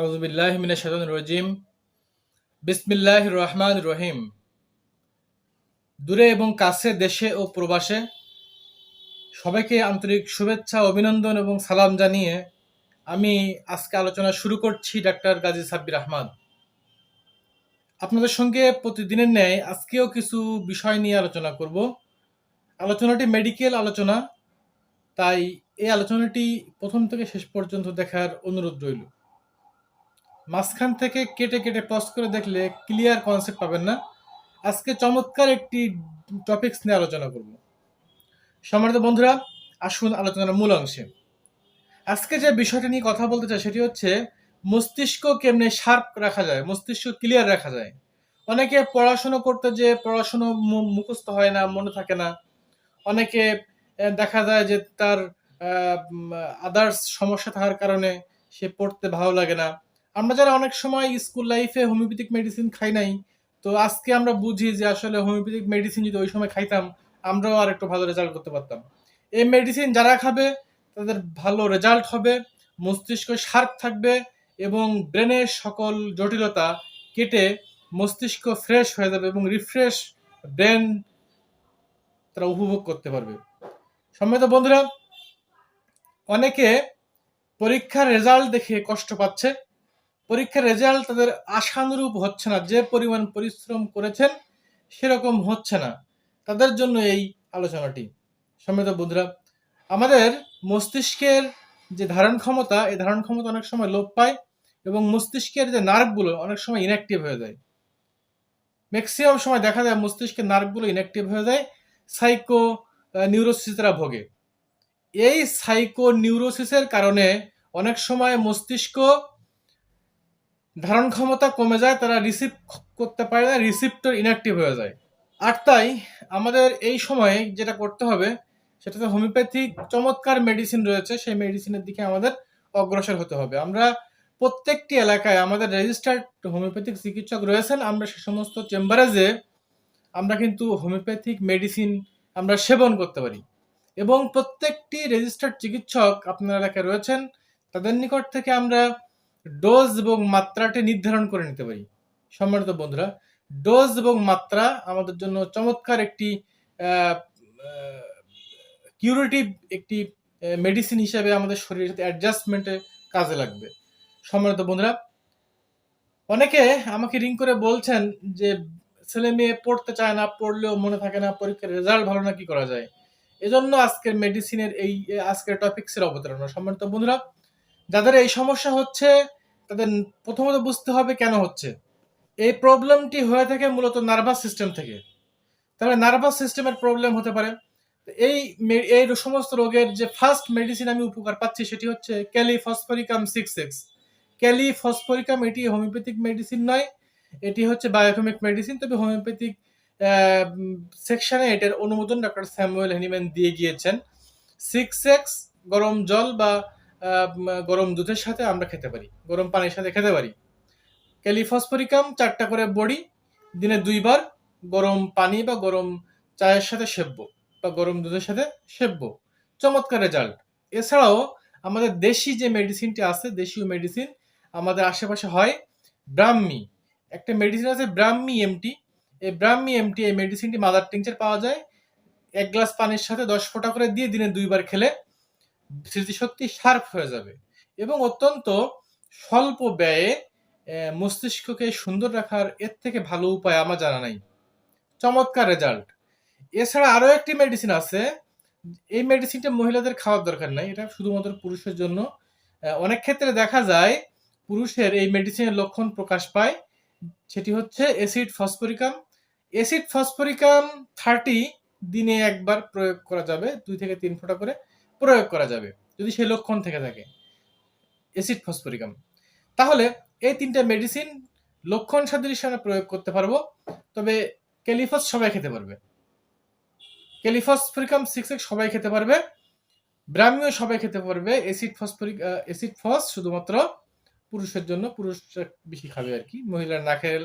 আউজুবিল্লাহ মিনা শাহিদ রজিম। বিসমিল্লাহ রহমান রহিম। দূরে এবং কাছে দেশে ও প্রবাসে সবাইকে আন্তরিক শুভেচ্ছা, অভিনন্দন এবং সালাম জানিয়ে আমি আজকে আলোচনা শুরু করছি ডাক্তার গাজী সাব্বির আহমদ। আপনাদের সঙ্গে প্রতিদিনের ন্যায় আজকেও কিছু বিষয় নিয়ে আলোচনা করব। আলোচনাটি মেডিকেল আলোচনা, তাই এই আলোচনাটি প্রথম থেকে শেষ পর্যন্ত দেখার অনুরোধ রইল। মাঝখান থেকে কেটে কেটে পজ করে দেখলে ক্লিয়ার কনসেপ্ট পাবেন না। আজকে চমৎকার একটি টপিকস নিয়ে আলোচনা করব। সম্মানিত বন্ধুরা, আসুন আলোচনার মূল অংশে। আজকে যে বিষয়টা নিয়ে কথা বলতে চাই সেটি হচ্ছে, মস্তিষ্ক কেমনে শার্প রাখা যায়, মস্তিষ্ক ক্লিয়ার রাখা যায়। অনেকে পড়াশুনো করতে যে পড়াশুনো মুখস্থ হয় না, মনে থাকে না। অনেকে দেখা যায় যে তার আদার্স সমস্যা থাকার কারণে সে পড়তে ভালো লাগে না। আমরা যারা অনেক সময় স্কুল লাইফে হোমিওপ্যাথিক মেডিসিন খাই নাই, তো আজকে আমরা বুঝি যে আসলে হোমিওপ্যাথিক মেডিসিন যদি ওই সময় খাইতাম, আমরাও আর একটু ভালো রেজাল্ট করতে পারতাম। এই মেডিসিন যারা খাবে, তাদের ভালো রেজাল্ট হবে, মস্তিষ্ক শার্প থাকবে এবং ব্রেনের সকল জটিলতা কেটে মস্তিষ্ক ফ্রেশ হয়ে যাবে এবং রিফ্রেশ ব্রেন তারা উপভোগ করতে পারবে। সম্মানিত বন্ধুরা, অনেকে পরীক্ষার রেজাল্ট দেখে কষ্ট পাচ্ছে পরীক্ষার রেজাল্ট তাদের আশানুরূপ হচ্ছে না। যে পরিমাণ পরিশ্রম করেছেন, সেরকম হচ্ছে না। তাদের জন্য এই আলোচনাটি। সম্মিলিত বন্ধুরা, আমাদের মস্তিষ্কের যে ধারণ ক্ষমতা, এই ধারণ ক্ষমতা অনেক সময় লোপ পায় এবং মস্তিষ্কের যে নার্ভগুলো অনেক সময় ইনঅ্যাক্টিভ হয়ে যায়। ম্যাক্সিমাম সময় দেখা যায় মস্তিষ্কের নার্ভগুলো ইনঅ্যাক্টিভ হয়ে যায় সাইকো নিউরোসিসরা ভোগে। এই সাইকো নিউরোসিসের কারণে অনেক সময় মস্তিষ্ক ধারণ ক্ষমতা কমে যায়, তারা রিসিভ করতে পারে না রিসিপ্টর ইনঅ্যাক্টিভ হয়ে যায়। আর তাই আমাদের এই সময়ে যেটা করতে হবে সেটাতে হোমিওপ্যাথিক চমৎকার মেডিসিন রয়েছে, সেই মেডিসিনের দিকে আমাদের অগ্রসর হতে হবে। আমরা প্রত্যেকটি এলাকায় আমাদের রেজিস্টার্ড হোমিওপ্যাথিক চিকিৎসক রয়েছেন, আমরা সে সমস্ত চেম্বারে যে আমরা কিন্তু হোমিওপ্যাথিক মেডিসিন আমরা সেবন করতে পারি। এবং প্রত্যেকটি রেজিস্টার্ড চিকিৎসক আপনার এলাকায় রয়েছেন, তাদের নিকট থেকে আমরা ডোজ এবং মাত্রাটি নির্ধারণ করে নিতে পারি। সম্মানিত বন্ধুরা, ডোজ এবং মাত্রা আমাদের জন্য চমৎকার একটি কিউরেটিভ একটি মেডিসিন হিসাবে আমাদের শরীরের সাথে অ্যাডজাস্টমেন্টে কাজে লাগবে। সম্মানিত বন্ধুরা, অনেকে আমাকে রিং করে বলছেন যে, ছেলে মেয়ে পড়তে চায় না, পড়লেও মনে থাকে না, পরীক্ষার রেজাল্ট ভালো না, কি করা যায়? এজন্য আজকের মেডিসিনের এই, আজকের টপিক্সের অবতারণা। সম্মানিত বন্ধুরা, যাদের এই সমস্যা হচ্ছে তাদের প্রথমত বুঝতে হবে কেন হচ্ছে। এই প্রবলেমটি হয়ে থাকে মূলত নার্ভাস সিস্টেম থেকে। তাহলে নার্ভাস সিস্টেমের প্রবলেম হতে পারে। এই এই সমস্ত রোগের যে ফার্স্ট মেডিসিন আমি উপকার পাচ্ছি সেটি হচ্ছে kali phosphoricum six X kali phosphoricum এটি হোমিওপ্যাথিক মেডিসিন নয়, এটি হচ্ছে বায়োকেমিক মেডিসিন তবে হোমিওপ্যাথিক সেকশনে এটার অনুমোদন ডক্টর স্যামুয়েল হেনিম্যান দিয়ে গিয়েছেন। সিক্স এক্স গরম জল বা গরম দুধের সাথে আমরা খেতে পারি, গরম পানির সাথে খেতে পারি। ক্যালিফসফরিকাম চারটা করে বড়ি, দিনে দুইবার গরম পানি বা গরম চায়ের সাথে সেববো বা গরম দুধের সাথে সেববো। চমৎকার রেজাল্ট এছাড়াও আমাদের দেশি যে মেডিসিনটি আছে, দেশীয় মেডিসিন আমাদের আশেপাশে হয় ব্রাহ্মী। একটা মেডিসিন আছে ব্রাহ্মী এমটি এই ব্রাহ্মী এমটি এই মেডিসিনটি মাদার টিংচার পাওয়া যায়। এক গ্লাস পানির সাথে দশ ফোঁটা করে দিয়ে দিনে দুইবার খেলে স্মৃতিশক্তি শার্প হয়ে যাবে এবং অত্যন্ত স্বল্প ব্যয়ে মস্তিষ্ককে সুন্দর রাখার এর থেকে ভালো উপায় আমার জানা নাই। চমৎকার রেজাল্ট এছাড়া আরও একটি মেডিসিন আছে। এই মেডিসিনটা মহিলাদের খাওয়ার দরকার নাই। এটা শুধুমাত্র পুরুষের জন্য। অনেক ক্ষেত্রে দেখা যায় পুরুষের এই মেডিসিনের লক্ষণ প্রকাশ পায়। সেটি হচ্ছে acid phosphoricum acid phosphoricum thirty দিনে একবার প্রয়োগ করা যাবে, দুই থেকে তিন ফোঁটা করে। প্রয়োগ করা যাবে, যদি সেই লক্ষণ থেকে থাকে। Acid phosphoricum. তাহলে এই তিনটা মেডিসিন লক্ষণ সাদৃশ্য আমরা প্রয়োগ করতে পারব, তবে ক্যালিফস সবাই খেতে পারবে। ক্যালিফসফরিকাম সিক্স এক্স সবাই খেতে পারবে ব্রাহ্মীয় সবাই খেতে পারবে, অ্যাসিড ফসফরিক অ্যাসিড ফস শুধুমাত্র পুরুষের জন্য, পুরুষ বেশি খাবে আর কি মহিলা না খেয়ে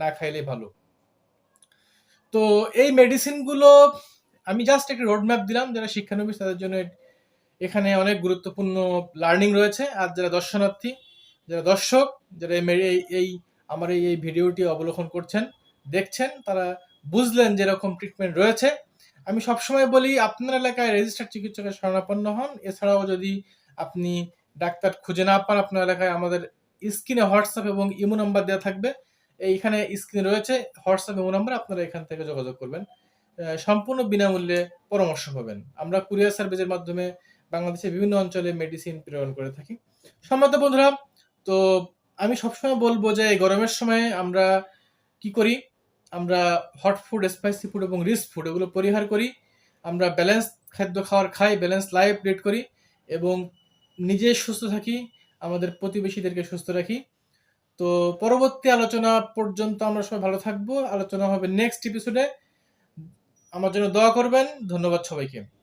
না খাইলেই ভালো। তো এই মেডিসিনগুলো আমি জাস্ট একটা রোড ম্যাপ দিলাম, যারা শিক্ষানবিশ তাদের জন্য এখানে অনেক গুরুত্বপূর্ণ লার্নিং রয়েছে। আর যারা দর্শনার্থী, যারা দর্শক, যারা এই আমার এই ভিডিওটি অবলোকন করছেন, দেখছেন, তারা বুঝলেন যে এরকম ট্রিটমেন্ট রয়েছে। আমি সবসময় বলি, আপনার এলাকায় রেজিস্টার্ড চিকিৎসকের শরণাপন্ন হন। এছাড়াও যদি আপনি ডাক্তার খুঁজে না পান, আপনার এলাকায় আমাদের স্ক্রিনে হোয়াটসঅ্যাপ এবং ইমো নাম্বার দেওয়া থাকবে। এইখানে স্ক্রিনে রয়েছে হোয়াটসঅ্যাপ, ইমো নাম্বার, আপনারা এখান থেকে যোগাযোগ করবেন। সম্পূর্ণ বিনামূল্যে পরামর্শ পাবেন। আমরা কুরিয়ার সার্ভিসের মাধ্যমে বাংলাদেশের বিভিন্ন অঞ্চলে মেডিসিন প্রেরণ করে থাকি। সম্মত বন্ধুরা, তো আমি সবসময় বলব যে এই গরমের সময় আমরা কি করি? আমরা হট ফুড স্পাইসি ফুড এবং রিচ ফুড এগুলো পরিহার করি। আমরা ব্যালেন্স খাদ্য খাওয়ার খাই ব্যালেন্স লাইফ লিড করি এবং নিজে সুস্থ থাকি, আমাদের প্রতিবেশীদেরকে সুস্থ রাখি। তো পরবর্তী আলোচনা পর্যন্ত আমরা সবাই ভালো থাকব। আলোচনা হবে নেক্সট এপিসোডে আমার জন্য দোয়া করবেন। ধন্যবাদ সবাইকে।